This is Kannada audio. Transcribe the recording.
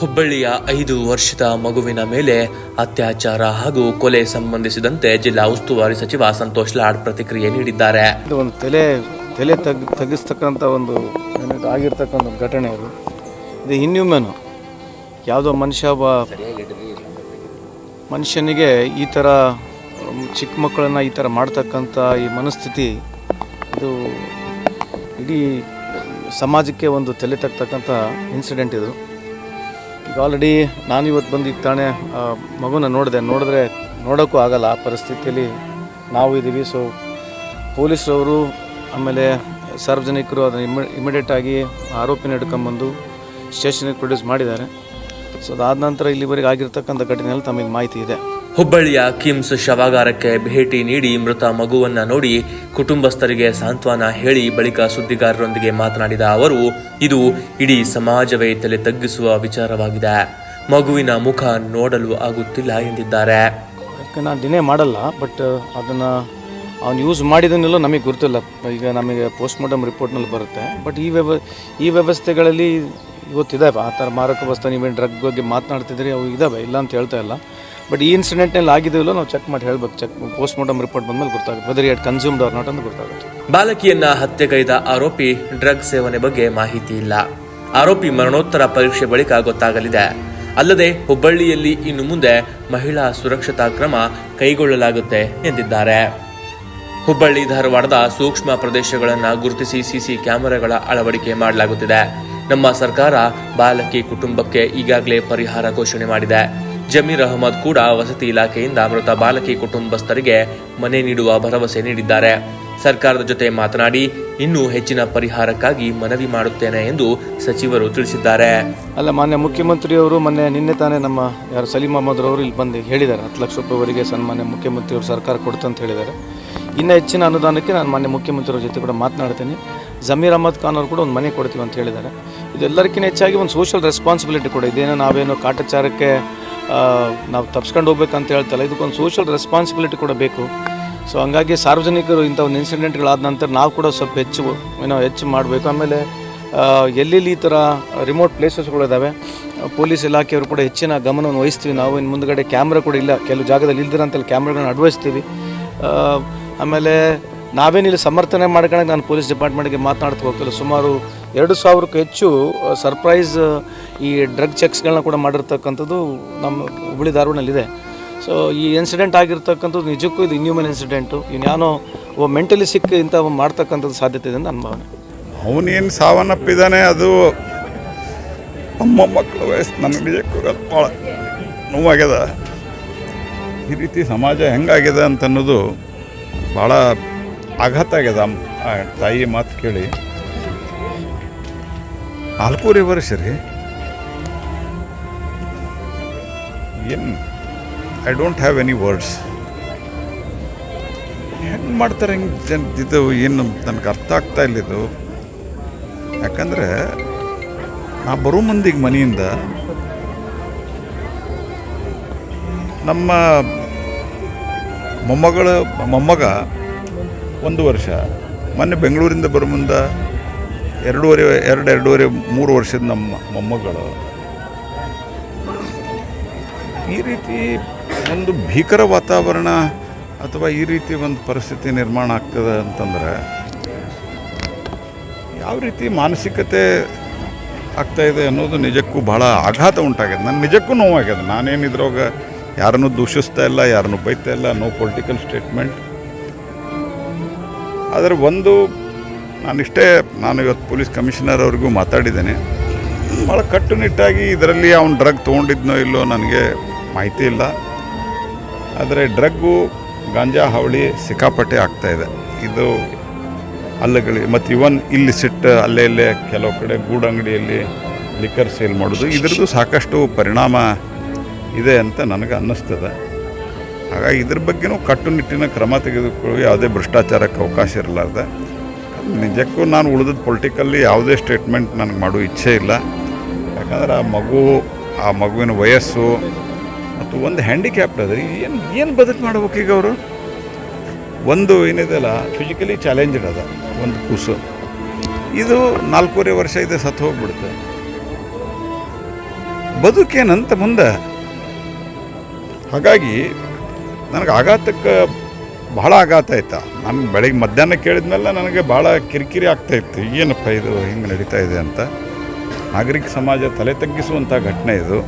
ಹುಬ್ಬಳ್ಳಿಯ ಐದು ವರ್ಷದ ಮಗುವಿನ ಮೇಲೆ ಅತ್ಯಾಚಾರ ಹಾಗೂ ಕೊಲೆ ಸಂಬಂಧಿಸಿದಂತೆ ಜಿಲ್ಲಾ ಉಸ್ತುವಾರಿ ಸಚಿವ ಸಂತೋಷ್ ಲಾಡ್ ಪ್ರತಿಕ್ರಿಯೆ ನೀಡಿದ್ದಾರೆ. ಇದು ಒಂದು ತಲೆ ತಲೆ ತಗ್, ತಗ್ಗಿಸ್ತಕ್ಕಂಥ ಒಂದು ಆಗಿರ್ತಕ್ಕಂಥ ಘಟನೆ ಇದು. ಇದು ಇನ್ಹ್ಯೂಮನು ಯಾವುದೋ ಮನುಷ್ಯ ಮನುಷ್ಯನಿಗೆ ಈ ಥರ ಚಿಕ್ಕ ಮಕ್ಕಳನ್ನು ಈ ಥರ ಮಾಡ್ತಕ್ಕಂಥ ಈ ಮನಸ್ಥಿತಿ, ಇದು ಇಡೀ ಸಮಾಜಕ್ಕೆ ಒಂದು ತಲೆ ತಗ್ತಕ್ಕಂಥ ಇನ್ಸಿಡೆಂಟ್ ಇದು. ಆಲ್ರೆಡಿ ನಾನು ಇವತ್ತು ಬಂದು ತಾಣೆ ಮಗುನ ನೋಡಿದೆ. ನೋಡಿದ್ರೆ ನೋಡೋಕ್ಕೂ ಆಗಲ್ಲ ಆ ಪರಿಸ್ಥಿತಿಯಲ್ಲಿ ನಾವು ಇದ್ದೀವಿ ಸೊ ಪೊಲೀಸರವರು ಆಮೇಲೆ ಸಾರ್ವಜನಿಕರು ಅದನ್ನು ಇಮ್ಮಿ ಇಮಿಡಿಯೇಟ್ ಆಗಿ ಆರೋಪಿನ ಹಿಡ್ಕೊಂಬಂದು ಸ್ಟೇಷನಿಗೆ ಪ್ರೊಡ್ಯೂಸ್ ಮಾಡಿದ್ದಾರೆ. ಸೊ ಅದಾದ ನಂತರ ಇಲ್ಲಿವರೆಗೆ ಆಗಿರ್ತಕ್ಕಂಥ ಘಟನೆಯಲ್ಲಿ ತಮಗೆ ಮಾಹಿತಿ ಇದೆ. ಹುಬ್ಬಳ್ಳಿಯ ಕಿಮ್ಸ್ ಶವಾಗಾರಕ್ಕೆ ಭೇಟಿ ನೀಡಿ ಮೃತ ಮಗುವನ್ನ ನೋಡಿ ಕುಟುಂಬಸ್ಥರಿಗೆ ಸಾಂತ್ವನ ಹೇಳಿ ಬಳಿಕ ಸುದ್ದಿಗಾರರೊಂದಿಗೆ ಮಾತನಾಡಿದ ಅವರು, ಇದು ಇಡೀ ಸಮಾಜವೇ ತಲೆ ತಗ್ಗಿಸುವ ವಿಚಾರವಾಗಿದೆ. ಮಗುವಿನ ಮುಖ ನೋಡಲು ಆಗುತ್ತಿಲ್ಲ ಎಂದಿದ್ದಾರೆ. ನಾನು ಡಿನೇ ಮಾಡಲ್ಲ ಬಟ್ ಅದನ್ನು ಅವ್ನು ಯೂಸ್ ಮಾಡಿದನ್ನೆಲ್ಲ ನಮಗೆ ಗೊತ್ತಿಲ್ಲ. ಈಗ ನಮಗೆ ಪೋಸ್ಟ್ ಮಾರ್ಟಮ್ ರಿಪೋರ್ಟ್ನಲ್ಲಿ ಬರುತ್ತೆ. ಬಟ್ ಈ ವ್ಯವ ಈ ವ್ಯವಸ್ಥೆಗಳಲ್ಲಿ ಇವತ್ತಿದ್ದಾವೆ ಆ ಥರ ಮಾರಕ ವಸ್ತು, ನೀವೇನು ಡ್ರಗ್ ಬಗ್ಗೆ ಮಾತನಾಡ್ತಿದ್ರಿ ಅವು ಇದ್ದಾವೆ ಇಲ್ಲ ಅಂತ ಹೇಳ್ತಾ ಇಲ್ಲ. ಬಟ್ ಈ ಇನ್ಸಿಡೆಂಟ್ನಲ್ಲಿ ಆಗಿದೆಯಲ್ಲೋ ನಾವು ಚೆಕ್ ಮಾಡಿ ಹೇಳ್ಬೇಕು. ಚೆಕ್ ಪೋಸ್ಟ್ ಮಾರ್ಟಮ್ ರಿಪೋರ್ಟ್ ಬಂದಮೇಲೆ ಗೊತ್ತಾಗುತ್ತೆ. Whether it consumed or not ಅಂತ ಗೊತ್ತಾಗುತ್ತೆ. ಬಾಲಕಿಯನ್ನ ಹತ್ಯೆಗೈದ ಆರೋಪಿ ಡ್ರಗ್ ಸೇವನೆ ಬಗ್ಗೆ ಮಾಹಿತಿ ಇಲ್ಲ. ಆರೋಪಿ ಮರಣೋತ್ತರ ಪರೀಕ್ಷೆ ಬಳಿಕ ಗೊತ್ತಾಗಲಿದೆ. ಅಲ್ಲದೆ ಹುಬ್ಬಳ್ಳಿಯಲ್ಲಿ ಇನ್ನು ಮುಂದೆ ಮಹಿಳಾ ಸುರಕ್ಷತಾ ಕ್ರಮ ಕೈಗೊಳ್ಳಲಾಗುತ್ತೆ ಎಂದಿದ್ದಾರೆ. ಹುಬ್ಬಳ್ಳಿ, ಧಾರವಾಡದ ಸೂಕ್ಷ್ಮ ಪ್ರದೇಶಗಳನ್ನು ಗುರುತಿಸಿ ಸಿಸಿ ಕ್ಯಾಮೆರಾಗಳ ಅಳವಡಿಕೆ ಮಾಡಲಾಗುತ್ತಿದೆ. ನಮ್ಮ ಸರ್ಕಾರ ಬಾಲಕಿ ಕುಟುಂಬಕ್ಕೆ ಈಗಾಗಲೇ ಪರಿಹಾರ ಘೋಷಣೆ ಮಾಡಿದೆ. ಜಮೀರ್ ಅಹಮದ್ ಕೂಡ ವಸತಿ ಇಲಾಖೆಯಿಂದ ಮೃತ ಬಾಲಕಿ ಕುಟುಂಬಸ್ಥರಿಗೆ ಮನೆ ನೀಡುವ ಭರವಸೆ ನೀಡಿದ್ದಾರೆ. ಸರ್ಕಾರದ ಜೊತೆ ಮಾತನಾಡಿ, ಇನ್ನೂ ಹೆಚ್ಚಿನ ಪರಿಹಾರಕ್ಕಾಗಿ ಮನವಿ ಮಾಡುತ್ತೇನೆ ಎಂದು ಸಚಿವರು ತಿಳಿಸಿದ್ದಾರೆ. ಅಲ್ಲ, ಮಾನ್ಯ ಮುಖ್ಯಮಂತ್ರಿಯವರು ಮೊನ್ನೆ ನಿನ್ನೆ ತಾನೇ ನಮ್ಮ ಯಾರು ಸಲೀಂ ಅಹಮದ್ರವರು ಇಲ್ಲಿ ಬಂದು ಹೇಳಿದ್ದಾರೆ. ಹತ್ತು ಲಕ್ಷ ರೂಪಾಯಿವರೆಗೆ ಸನ್ಮಾನ್ಯ ಮುಖ್ಯಮಂತ್ರಿಯವರು ಸರ್ಕಾರ ಕೊಡ್ತಂತ ಹೇಳಿದ್ದಾರೆ. ಇನ್ನು ಹೆಚ್ಚಿನ ಅನುದಾನಕ್ಕೆ ನಾನು ಮಾನ್ಯ ಮುಖ್ಯಮಂತ್ರಿಯವ್ರ ಜೊತೆ ಕೂಡ ಮಾತನಾಡ್ತೀನಿ. ಜಮೀರ್ ಅಹಮದ್ ಖಾನ್ ಅವರು ಕೂಡ ಒಂದು ಮನೆ ಕೊಡ್ತೀವಿ ಅಂತ ಹೇಳಿದ್ದಾರೆ. ಇದೆಲ್ಲರಿಗಿಂತ ಹೆಚ್ಚಾಗಿ ಒಂದು ಸೋಷಿಯಲ್ ರೆಸ್ಪಾನ್ಸಿಬಿಲಿಟಿ ಕೂಡ ಇದೇನೋ ನಾವೇನೋ ಕಾಟಾಚಾರಕ್ಕೆ ನಾವು ತಪ್ಸ್ಕೊಂಡು ಹೋಗ್ಬೇಕಂತ ಹೇಳ್ತಲ್ಲ, ಇದಕ್ಕೊಂದು ಸೋಷಿಯಲ್ ರೆಸ್ಪಾನ್ಸಿಬಿಲಿಟಿ ಕೂಡ ಬೇಕು. ಸೊ ಹಂಗಾಗಿ ಸಾರ್ವಜನಿಕರು ಇಂಥ ಒಂದು ಇನ್ಸಿಡೆಂಟ್ಗಳಾದ ನಂತರ ನಾವು ಕೂಡ ಸ್ವಲ್ಪ ಹೆಚ್ಚು, ಏನೋ ಹೆಚ್ಚು ಮಾಡಬೇಕು. ಆಮೇಲೆ ಎಲ್ಲೆಲ್ಲಿ ಈ ಥರ ರಿಮೋಟ್ ಪ್ಲೇಸಸ್ಗಳಿದ್ದಾವೆ ಪೊಲೀಸ್ ಇಲಾಖೆಯವರು ಕೂಡ ಹೆಚ್ಚಿನ ಗಮನವನ್ನು ವಹಿಸ್ತೀವಿ. ನಾವು ಇನ್ನು ಮುಂದಗಡೆ ಕ್ಯಾಮ್ರಾ ಕೂಡ ಇಲ್ಲ, ಕೆಲವು ಜಾಗದಲ್ಲಿ ಇಲ್ದಿರೋಂಥಲ್ಲಿ ಕ್ಯಾಮ್ರಾಗಳನ್ನ ಅಡ್ವಯಿಸ್ತೀವಿ ಆಮೇಲೆ ನಾವೇನಿಲ್ಲಿ ಸಮರ್ಥನೆ ಮಾಡ್ಕೊಳಕ್ಕೆ ನಾನು ಪೊಲೀಸ್ ಡಿಪಾರ್ಟ್ಮೆಂಟ್ಗೆ ಮಾತನಾಡ್ತಾ ಹೋಗ್ತಿಲ್ಲ. ಸುಮಾರು ಎರಡು ಸಾವಿರಕ್ಕೂ ಹೆಚ್ಚು ಸರ್ಪ್ರೈಸ್, ಈ ಡ್ರಗ್ ಚೆಕ್ಸ್ಗಳನ್ನ ಕೂಡ ಮಾಡಿರ್ತಕ್ಕಂಥದ್ದು ನಮ್ಮ ಹುಬ್ಬಳ್ಳಿ ಧಾರವಾಡನಲ್ಲಿದೆ ಸೊ ಈ ಇನ್ಸಿಡೆಂಟ್ ಆಗಿರ್ತಕ್ಕಂಥದ್ದು ನಿಜಕ್ಕೂ ಇದು ಇನ್ಯೂಮನ್ ಇನ್ಸಿಡೆಂಟು ಇನ್ಯಾನೋ ಒಬ್ಬ ಮೆಂಟಲಿ ಸಿಕ್ ಇಂಥ ಮಾಡ್ತಕ್ಕಂಥದ್ದು ಸಾಧ್ಯತೆ ಇದೆ ನನ್ನ ಭಾವನೆ. ಅವನೇನು ಸಾವನ್ನಪ್ಪಿದ್ದಾನೆ ಅದು ನಮ್ಮ ಮಕ್ಕಳ ವಯಸ್ಸು ನನಗೆ ನಿಜಕ್ಕೂ ಭಾಳ ನೋವಾಗ್ಯದ. ಈ ರೀತಿ ಸಮಾಜ ಹೆಂಗಾಗಿದೆ ಅಂತ ಅನ್ನೋದು ಭಾಳ ಆಘಾತ ಆಗ್ಯದ ತಾಯಿ ಮಾತು ಕೇಳಿ, ನಾಲ್ಕೂವರೆ ವರ್ಷ ರೀ. ಏನು I don't have any words ಹೆಂಗೆ ಮಾಡ್ತಾರೆ ಹೆಂಗೆ ಜನ, ಇದು ಏನು ನನಗೆ ಅರ್ಥ ಆಗ್ತಾ ಇಲ್ಲ ಇದು. ಯಾಕಂದರೆ, ನಾ ಬರೋ ಮಂದಿಗೆ ಮನೆಯಿಂದ ನಮ್ಮ ಮೊಮ್ಮಗಳ, ಮೊಮ್ಮಗ ಒಂದು ವರ್ಷ. ಮೊನ್ನೆ ಬೆಂಗಳೂರಿಂದ ಬರೋ ಮುಂದೆ ಎರಡೂವರೆ, ಎರಡು, ಎರಡೂವರೆ, ಮೂರು ವರ್ಷದ ನಮ್ಮ ಮೊಮ್ಮಗಳು. ಈ ರೀತಿ ಒಂದು ಭೀಕರ ವಾತಾವರಣ ಅಥವಾ ಈ ರೀತಿ ಒಂದು ಪರಿಸ್ಥಿತಿ ನಿರ್ಮಾಣ ಆಗ್ತದೆ ಅಂತಂದ್ರೆ ಯಾವ ರೀತಿ ಮಾನಸಿಕತೆ ಆಗ್ತಾ ಇದೆ ಅನ್ನೋದು ನಿಜಕ್ಕೂ ಭಾಳ ಆಘಾತ ಉಂಟಾಗಿದೆ. ನನ್ನ ನಿಜಕ್ಕೂ ನೋವಾಗ್ಯದ ನಾನೇನು ಇದ್ರೊಳಗೆ ಯಾರನ್ನೂ ದೂಷಿಸ್ತಾ ಇಲ್ಲ, ಯಾರನ್ನೂ ಬೈತಾ ಇಲ್ಲ ನೋ ಪೊಲಿಟಿಕಲ್ ಸ್ಟೇಟ್ಮೆಂಟ್ ಆದರೆ ಒಂದು, ನಾನಿಷ್ಟೇ, ನಾನು ಇವತ್ತು ಪೊಲೀಸ್ ಕಮಿಷನರ್ ಅವ್ರಿಗೂ ಮಾತಾಡಿದ್ದೇನೆ. ಭಾಳ ಕಟ್ಟುನಿಟ್ಟಾಗಿ ಇದರಲ್ಲಿ ಅವ್ನು ಡ್ರಗ್ ತೊಗೊಂಡಿದ್ನೋ ಇಲ್ಲೋ ನನಗೆ ಮಾಹಿತಿ ಇಲ್ಲ. ಆದರೆ ಡ್ರಗ್ಗು ಗಾಂಜಾ ಹಾವಳಿ ಸಿಕ್ಕಾಪಟ್ಟೆ ಆಗ್ತಾ ಇದೆ. ಇದು ಅಲ್ಲಗಳಿ ಮತ್ತು ಇವನ್ ಇಲ್ಲಿ ಸಿಟ್ಟ ಅಲ್ಲೇ ಇಲ್ಲೇ ಕೆಲವು ಕಡೆ ಗೂಡಂಗಡಿಯಲ್ಲಿ ಲಿಕ್ಕರ್ ಸೇಲ್ ಮಾಡೋದು. ಇದ್ರದ್ದು ಸಾಕಷ್ಟು ಪರಿಣಾಮ ಇದೆ ಅಂತ ನನಗೆ ಅನ್ನಿಸ್ತದೆ. ಹಾಗಾಗಿ ಇದ್ರ ಬಗ್ಗೆನೂ ಕಟ್ಟುನಿಟ್ಟಿನ ಕ್ರಮ ತೆಗೆದುಕೊಳ್ಳಿ ಯಾವುದೇ ಭ್ರಷ್ಟಾಚಾರಕ್ಕೆ ಅವಕಾಶ ಇರಲಾರ್ದೆ. ನಿಜಕ್ಕೂ ನಾನು ಉಳಿದದ್ದು ಪೊಲಿಟಿಕಲ್ಲಿ ಯಾವುದೇ ಸ್ಟೇಟ್ಮೆಂಟ್ ನನಗೆ ಮಾಡೋ ಇಚ್ಛೆ ಇಲ್ಲ. ಯಾಕಂದ್ರೆ ಆ ಮಗು, ಆ ಮಗುವಿನ ವಯಸ್ಸು ಮತ್ತು ಒಂದು ಹ್ಯಾಂಡಿಕ್ಯಾಪ್ ಅದ. ಏನು ಏನು ಬದುಕು ಮಾಡ್ಬೇಕು ಈಗ ಅವರು? ಒಂದು ಏನಿದೆಯಲ್ಲ ಫಿಸಿಕಲಿ ಚಾಲೆಂಜ್ಡ್ ಅದ, ಒಂದು ಕೂಸು. ಇದು ನಾಲ್ಕೂವರೆ ವರ್ಷ ಇದೆ, ಸತ್ತು ಹೋಗ್ಬಿಡ್ತು ಬದುಕೇನಂತ ಮುಂದೆ? ಹಾಗಾಗಿ ನನಗೆ ಆಘಾತಕ್ಕೆ ಬಹಳ ಆಘಾತ ಆಯ್ತಾ. ನಾನು ಬೆಳಗ್ಗೆ ಮಧ್ಯಾಹ್ನ ಕೇಳಿದ್ಮೇಲೆ ನನಗೆ ಭಾಳ ಕಿರಿಕಿರಿ ಆಗ್ತಾಯಿತ್ತು ಏನಪ್ಪ ಇದು ಹಿಂಗೆ ನಡೀತಾ ಇದೆ ಅಂತ. ನಾಗರಿಕ ಸಮಾಜ ತಲೆ ತಗ್ಗಿಸುವಂಥ ಘಟನೆ ಇದು.